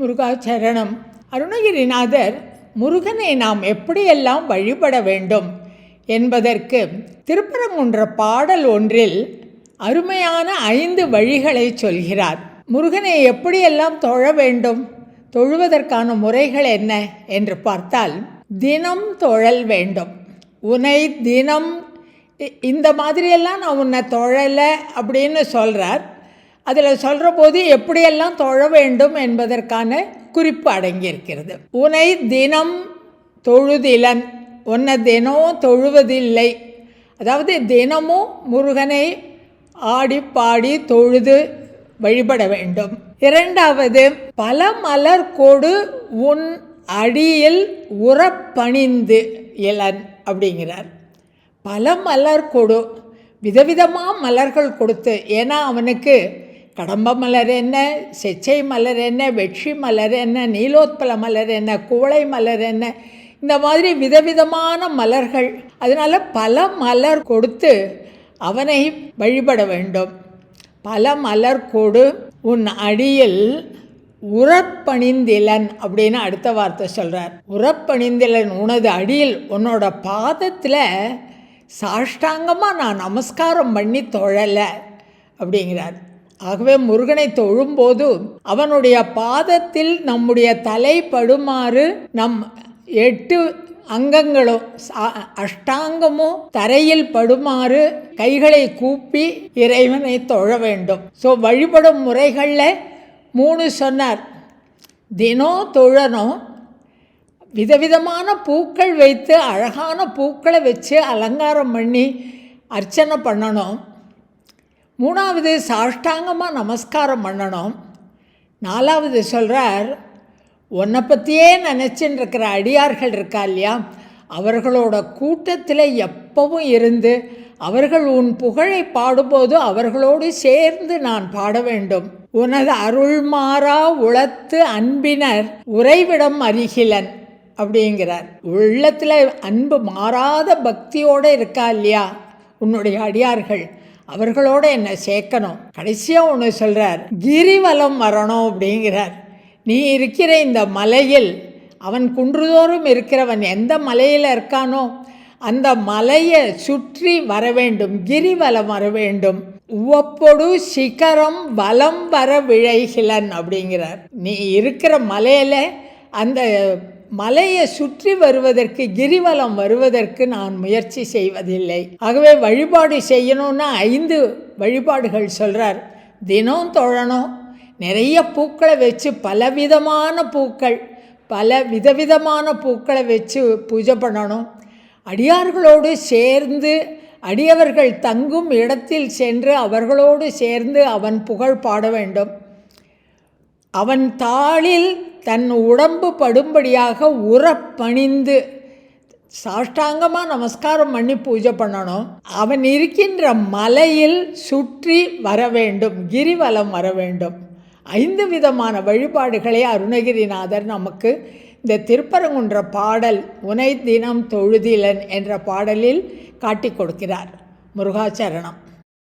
முருகாச்சரணம். அருணகிரிநாதர் முருகனை நாம் எப்படியெல்லாம் வழிபட வேண்டும்? என்பதற்கு திருப்பரங்குன்ற பாடல் ஒன்றில் அருமையான ஐந்து வழிகளை சொல்கிறார். முருகனை எப்படியெல்லாம் தொழ வேண்டும்? தொழுவதற்கான முறைகள் என்ன? என்று பார்த்தால் தினம் தொழல் வேண்டும். உனை தினம் இ- இந்த மாதிரியெல்லாம் நான் உன்னை தொழலை அப்படின்னு சொல்கிறார் அதில் சொல்கிற போது எப்படியெல்லாம் தொழ வேண்டும் என்பதற்கான குறிப்பு அடங்கியிருக்கிறது. உனை தினம் தொழுதிலன் உன்னை தினம் தொழுவதில்லை. அதாவது தினமும் முருகனை ஆடி பாடி தொழுது வழிபட வேண்டும். இரண்டாவது பல மலர் கொடு உன் அடியில் உறப்பணிந்து இளன் அப்படிங்கிறார். பல மலர் கொடு விதவிதமாக மலர்கள் கொடுத்து ஏன்னா அவனுக்கு கடம்ப மலர் என்ன செச்சை மலர் என்ன வெற்றி மலர் என்ன நீலோத்பல மலர் என்ன குவளை மலர் என்ன இந்த மாதிரி விதவிதமான மலர்கள். அதனால் பல மலர் கொடுத்து அவனை வழிபட வேண்டும். பல மலர் கொடு உன் அடியில் உறப்பணிந்திலன் அப்படின்னு அடுத்த வார்த்தை சொல்கிறார் உறப்பணிந்திலன் உனது அடியில் உன்னோட பாதத்தில் சாஷ்டாங்கமாக நான் நமஸ்காரம் பண்ணி தொழலை அப்படிங்கிறார். ஆகவே முருகனை தொழும்போது அவனுடைய பாதத்தில் நம்முடைய தலை படுமாறு நம் எட்டு அங்கங்களும் அஷ்டாங்கமும் தரையில் படுமாறு கைகளை கூப்பி இறைவனை தொழ வேண்டும். ஸோ வழிபடும் முறைகளில் மூணு சொன்னார். தினம் தொழணும் விதவிதமான பூக்கள் வைத்து அழகான பூக்களை வச்சு அலங்காரம் பண்ணி அர்ச்சனை பண்ணணும். மூணாவது சாஷ்டாங்கமாக நமஸ்காரம் பண்ணணும். நாலாவது சொல்கிறார் உன்னை பற்றியே நினச்சின்னு இருக்கிற அடியார்கள் இருக்கா இல்லையா? அவர்களோட கூட்டத்தில் எப்பவும் இருந்து அவர்கள் உன் புகழை பாடும்போது அவர்களோடு சேர்ந்து நான் பாட வேண்டும். உனது அருள் மாறா உளத்து அன்பினர் உறைவிடம் அருகிலன் அப்படிங்கிறார். உள்ளத்தில் அன்பு மாறாத பக்தியோடு இருக்கா இல்லையா? உன்னுடைய அடியார்கள் அவர்களோட என்னை சேர்க்கணும். கடைசியாக ஒன்று சொல்கிறார் கிரிவலம் வரணும் அப்படிங்கிறார். நீ இருக்கிற இந்த மலையில் அவன் குன்றுதோறும் இருக்கிறவன் எந்த மலையில் இருக்கானோ அந்த மலையை சுற்றி வர வேண்டும் கிரிவலம் வர வேண்டும். உவப்பொடு சிகரம் வலம் வர விழைகிலன் அப்படிங்கிறார். நீ இருக்கிற மலையில் அந்த மலையை சுற்றி வருவதற்கு கிரிவலம் வருவதற்கு நான் முயற்சி செய்வதில்லை. ஆகவே வழிபாடு செய்யணும்னா ஐந்து வழிபாடுகள் சொல்கிறார் தினம் தொழணும். நிறைய பூக்களை வச்சு பலவிதமான பூக்கள் பல விதவிதமான பூக்களை வச்சு பூஜை பண்ணணும். அடியார்களோடு சேர்ந்து அடியவர்கள் தங்கும் இடத்தில் சென்று அவர்களோடு சேர்ந்து அவன் புகழ் பாட வேண்டும். அவன் தாளில் தன் உடம்பு படும்படியாக உறப்பணிந்து சாஷ்டாங்கமாக நமஸ்காரம் பண்ணி பூஜை பண்ணணும். அவன் இருக்கின்ற மலையில் சுற்றி வர வேண்டும். கிரிவலம் வர வேண்டும். ஐந்து விதமான வழிபாடுகளை அருணகிரிநாதர் நமக்கு இந்த திருப்பரங்குன்ற பாடல் உனை தினம் தொழுதிலன் என்ற பாடலில் காட்டிக் கொடுக்கிறார். முருகாச்சரணம்.